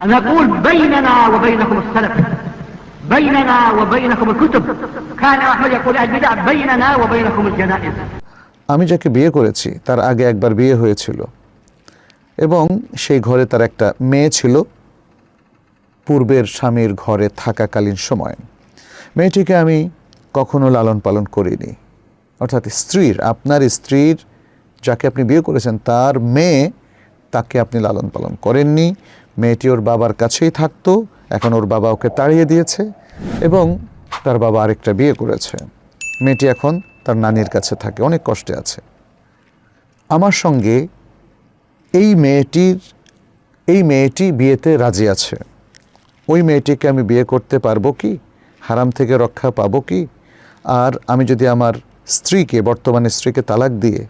نقول بيننا وبينكم السلف بيننا وبينكم الكتب كان أحمد يقول البدع بيننا وبينكم الجنائز আমি যাকে বিয়ে করেছি তার আগে একবার বিয়ে হয়েছিল এবং সেই ঘরে তার একটা মেয়ে ছিল পূর্বের স্বামীর ঘরে থাকাকালীন সময় মেয়েটিকে আমি কখনো লালন পালন করিনি অর্থাৎ স্ত্রীর আপনার স্ত্রীর যাকে আপনি বিয়ে করেছেন তার মেয়ে তাকে আপনি লালন পালন করেননি মেয়েটি ওর বাবার কাছেই থাকতো, এখন ওর বাবা ওকে তাড়িয়ে দিয়েছে এবং তার বাবা আরেকটা বিয়ে করেছে। মেয়েটি এখন তার নানির কাছে থাকে, অনেক কষ্টে আছে। আমার সঙ্গে এই মেয়েটির, এই মেয়েটি বিয়েতে রাজি আছে। ওই মেয়েটিকে আমি বিয়ে করতে পারব কি? হারাম থেকে রক্ষা পাবো কি? আর আমি যদি আমার স্ত্রীকে, বর্তমানে স্ত্রীকে তালাক দিয়ে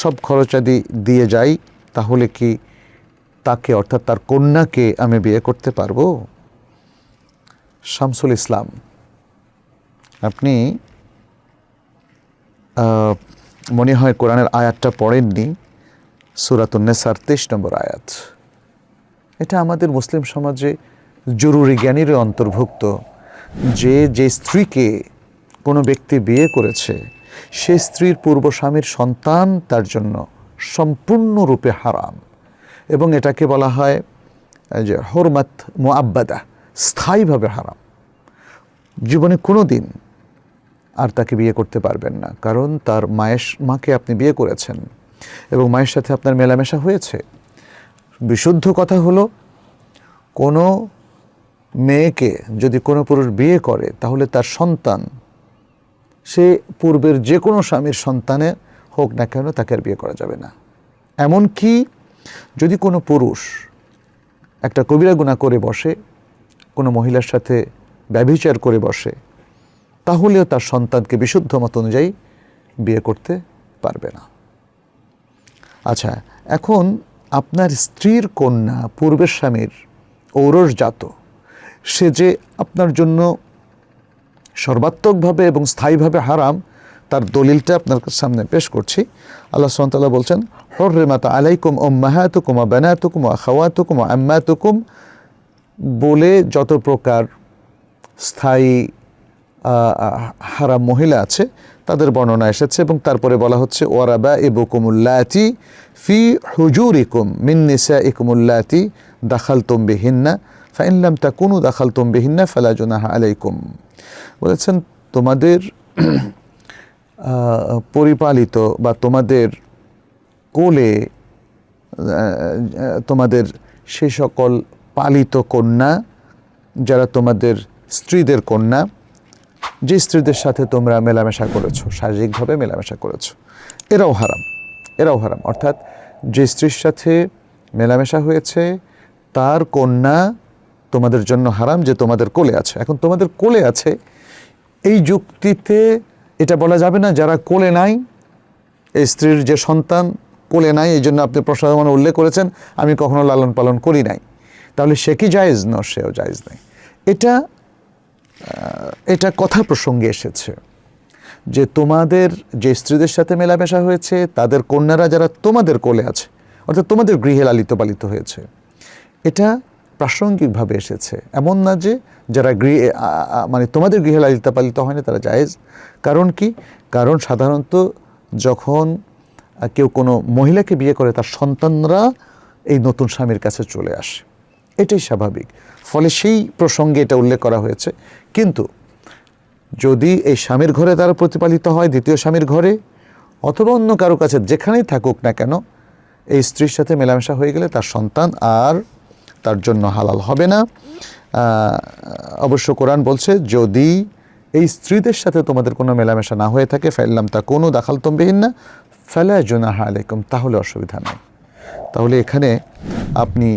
সব খরচাদি দিয়ে যাই, তাহলে কি তাকে অর্থাৎ তার কন্যাকে আমি বিয়ে করতে পারব? শামসুল ইসলাম, আপনি মনে হয় কোরআনের আয়াতটা পড়েননি সুরাতুন্নেসার তেইশ নম্বর আয়াত। এটা আমাদের মুসলিম সমাজে জরুরি জ্ঞানেরও অন্তর্ভুক্ত। যে যে স্ত্রীকে কোনো ব্যক্তি বিয়ে করেছে, সে স্ত্রীর পূর্ব স্বামীর সন্তান তার জন্য সম্পূর্ণরূপে হারাম। এবং এটাকে বলা হয় যে হরমাত মোয়াব্বাদা স্থায়ীভাবে হারাম। জীবনে কোনো দিন আর তাকে বিয়ে করতে পারবেন না, কারণ তার মায়ের মাকে আপনি বিয়ে করেছেন এবং মায়ের সাথে আপনার মেলামেশা হয়েছে। বিশুদ্ধ কথা হলো, কোনো মেয়েকে যদি কোনো পুরুষ বিয়ে করে, তাহলে তার সন্তান, সে পূর্বের যে কোনো স্বামীর সন্তানে হোক না কেন তাকে আর বিয়ে করা যাবে না। এমনকি যদি কোনো পুরুষ একটা কবিরা গুণা করে বসে, কোনো মহিলার সাথে ব্যভিচার করে বসে, তাহলেও তার সন্তানকে বিশুদ্ধ মত অনুযায়ী বিয়ে করতে পারবে না। আচ্ছা এখন আপনার স্ত্রীর কন্যা, পূর্বের স্বামীর ঔরসজাত সে যে আপনার জন্য সর্বাত্মকভাবে এবং স্থায়ীভাবে হারাম, তার দলিলটা আপনার সামনে পেশ করছি। আল্লাহ সাল্লাহ বলছেন হর্রেমাতা আলাইকুম ও মাহাতুকুম ও বেনাতুকুম ও খাওয়াতুকুম ও আম্মাতুকুম বলে যত প্রকার স্থায়ী হারাম মহিলা আছে, তাদের বর্ণনা এসেছে এবং তারপরে বলা হচ্ছে ওয়ারাবা ইবুকুমুল্লাতি ফি হুজুরিকুম মিন নিসা ইকুমুল্লাতি দাখাল তুমবিহিন্না ফাইনলাম তা কোনো দাখাল তুমবিহিন্না ফালা জুনাহা আলাইকুম। বলেছেন, তোমাদের পরিপালিত বা তোমাদের কোলে তোমাদের সে সকল পালিত কন্যা, যারা তোমাদের স্ত্রীদের কন্যা, যে স্ত্রীদের সাথে তোমরা মেলামেশা করেছ, শারীরিকভাবে মেলামেশা করেছ, এরাও হারাম এরাও হারাম। অর্থাৎ যে স্ত্রীর সাথে মেলামেশা হয়েছে, তার কন্যা তোমাদের জন্য হারাম যে তোমাদের কোলে আছে। এখন তোমাদের কোলে আছে, এই যুক্তিতে এটা বলা যাবে না যারা কোলে নাই স্ত্রীর যে সন্তান কোলে নাই, এই জন্য আপনি প্রসাদ উল্লেখ করেছেন, আমি কখনো লালন পালন করি নাই। তাহলে সে কি জায়েজ? ন, সেও জায়েজ নেই। এটা এটা কথা প্রসঙ্গে এসেছে যে তোমাদের যে স্ত্রীদের সাথে মেলামেশা হয়েছে, তাদের কন্যারা যারা তোমাদের কোলে আছে, অর্থাৎ তোমাদের গৃহে লালিত পালিত হয়েছে, এটা প্রাসঙ্গিকভাবে এসেছে। এমন না যে যারা গৃহে মানে তোমাদের গৃহে লালিত পালিত হয় না, তারা জায়েজ। কারণ কি? কারণ সাধারণত যখন কেউ কোনো মহিলাকে বিয়ে করে তার সন্তানরা এই নতুন স্বামীর কাছে চলে আসে। এটাই স্বাভাবিক। ফলে সেই প্রসঙ্গে এটা উল্লেখ করা হয়েছে। কিন্তু যদি এই স্বামীর ঘরে তারা প্রতিপালিত হয়, দ্বিতীয় স্বামীর ঘরে, অথবা অন্য কারও কাছে যেখানেই থাকুক না কেন, এই স্ত্রীর সাথে মেলামেশা হয়ে গেলে তার সন্তান আর তার জন্য হালাল হবে না। অবশ্য কোরআন বলছে, যদি এই স্ত্রীদের সাথে তোমাদের কোনো মেলামেশা না হয়ে থাকে ফেললাম তা কোনো দাখাল তম্বিহীন না ফেলা জোনাহা আলাইকুম, তাহলে অসুবিধা নেই। তাহলে এখানে আপনি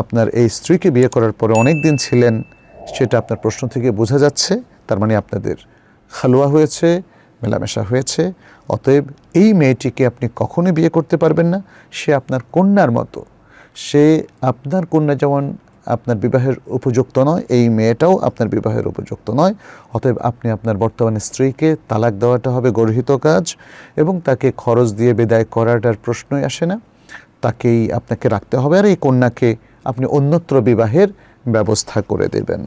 আপনার এই স্ত্রীকে বিয়ে করার পরে অনেক দিন ছিলেন, সেটা আপনার প্রশ্ন থেকে বোঝা যাচ্ছে, তার মানে আপনাদের খালোয়া হয়েছে, মেলামেশা হয়েছে, অতএব এই মেয়েটিকে আপনি কখনোই বিয়ে করতে পারবেন না, সে আপনার কন্যার মতো। সে আপনার কন্যা যেমন আপনার বিবাহের উপযুক্ত নয়, এই মেয়েটাও আপনার বিবাহের উপযুক্ত নয়। অতএব আপনি আপনার বর্তমান স্ত্রীকে তালাক দেওয়াটা হবে গর্হিত কাজ এবং তাকে খরচ দিয়ে বিদায় করাটার প্রশ্নই আসে না। তাকেই আপনাকে রাখতে হবে আর এই কন্যাকে আপনি অন্যত্র বিবাহের ব্যবস্থা করে দেবেন।